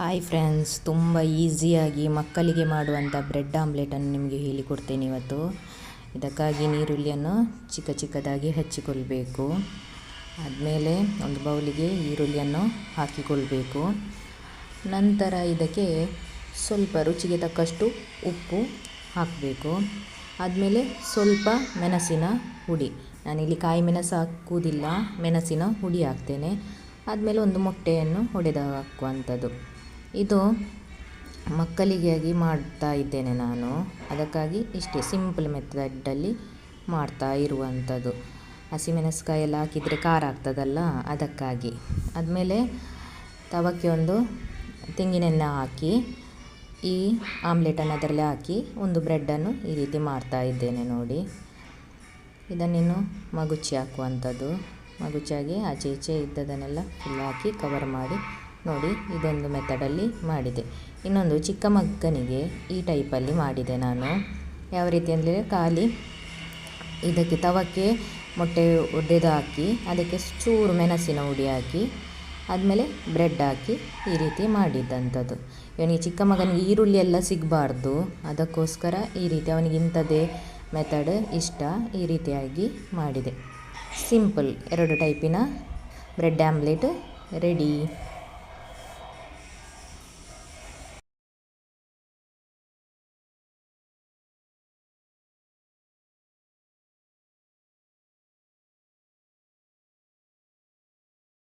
Hi friends ತುಂಬ ಈಸಿಯಾಗಿ ಮಕ್ಕಳಿಗೆ ಮಾಡುವಂಥ ಬ್ರೆಡ್ ಆಮ್ಲೆಟನ್ನು ನಿಮಗೆ ಹೇಳಿಕೊಡ್ತೇನೆ ಇವತ್ತು. ಇದಕ್ಕಾಗಿ ನೀರುಳ್ಳಿಯನ್ನು ಚಿಕ್ಕ ಚಿಕ್ಕದಾಗಿ ಹಚ್ಚಿಕೊಳ್ಬೇಕು. ಆದಮೇಲೆ ಒಂದು ಬೌಲಿಗೆ ಈರುಳ್ಳಿಯನ್ನು ಹಾಕಿಕೊಳ್ಬೇಕು. ನಂತರ ಇದಕ್ಕೆ ಸ್ವಲ್ಪ ರುಚಿಗೆ ತಕ್ಕಷ್ಟು ಉಪ್ಪು ಹಾಕಬೇಕು. ಆದಮೇಲೆ ಸ್ವಲ್ಪ ಮೆಣಸಿನ ಹುಡಿ. ನಾನಿಲ್ಲಿ ಕಾಯಿ ಮೆಣಸು ಹಾಕುವುದಿಲ್ಲ, ಮೆಣಸಿನ ಹುಡಿ ಹಾಕ್ತೇನೆ. ಆದಮೇಲೆ ಒಂದು ಮೊಟ್ಟೆಯನ್ನು ಹೊಡೆದು ಹಾಕುವಂಥದ್ದು. ಇದು ಮಕ್ಕಳಿಗಾಗಿ ಮಾಡ್ತಾ ಇದ್ದೇನೆ ನಾನು. ಅದಕ್ಕಾಗಿ ಇಷ್ಟೇ ಸಿಂಪಲ್ ಮೆಥಡಲ್ಲಿ ಮಾಡ್ತಾ ಇರುವಂಥದ್ದು. ಹಸಿಮೆಣಸ್ಕಾಯಿ ಎಲ್ಲ ಹಾಕಿದರೆ ಖಾರ ಆಗ್ತದಲ್ಲ, ಅದಕ್ಕಾಗಿ. ಆದಮೇಲೆ ತವಕ್ಕೆ ಒಂದು ತೆಂಗಿನೆಣ್ಣೆ ಹಾಕಿ, ಈ ಆಮ್ಲೆಟನ್ನು ಅದರಲ್ಲಿ ಹಾಕಿ ಒಂದು ಬ್ರೆಡ್ಡನ್ನು ಈ ರೀತಿ ಮಾಡ್ತಾ ಇದ್ದೇನೆ ನೋಡಿ. ಇದನ್ನೇನು ಮಗುಚಿ ಹಾಕುವಂಥದ್ದು. ಮಗುಚಾಗಿ ಆಚೆ ಈಚೆ ಇದ್ದದನ್ನೆಲ್ಲ ಫುಲ್ ಹಾಕಿ ಕವರ್ ಮಾಡಿ ನೋಡಿ, ಇದೊಂದು ಮೆಥಡಲ್ಲಿ ಮಾಡಿದೆ. ಇನ್ನೊಂದು ಚಿಕ್ಕ ಮಗನಿಗೆ ಈ ಟೈಪಲ್ಲಿ ಮಾಡಿದೆ ನಾನು. ಯಾವ ರೀತಿ ಅಂದರೆ ಖಾಲಿ ಇದಕ್ಕೆ ತವಕ್ಕೆ ಮೊಟ್ಟೆ ಒಡೆದು ಹಾಕಿ, ಅದಕ್ಕೆ ಚೂರು ಮೆಣಸಿನ ಹುಡಿ ಹಾಕಿ, ಆದಮೇಲೆ ಬ್ರೆಡ್ ಹಾಕಿ ಈ ರೀತಿ ಮಾಡಿದ್ದಂಥದ್ದು ಇವನಿಗೆ ಚಿಕ್ಕ ಮಗನಿಗೆ ಈರುಳ್ಳಿ ಎಲ್ಲ ಸಿಗಬಾರ್ದು. ಅದಕ್ಕೋಸ್ಕರ ಈ ರೀತಿ ಅವನಿಗೆ ಇಂಥದ್ದೇ ಮೆಥಡ್ ಇಷ್ಟ ಈ ರೀತಿಯಾಗಿ ಮಾಡಿದೆ. ಸಿಂಪಲ್ ಎರಡು ಟೈಪಿನ ಬ್ರೆಡ್ ಆಮ್ಲೆಟ್ ರೆಡಿ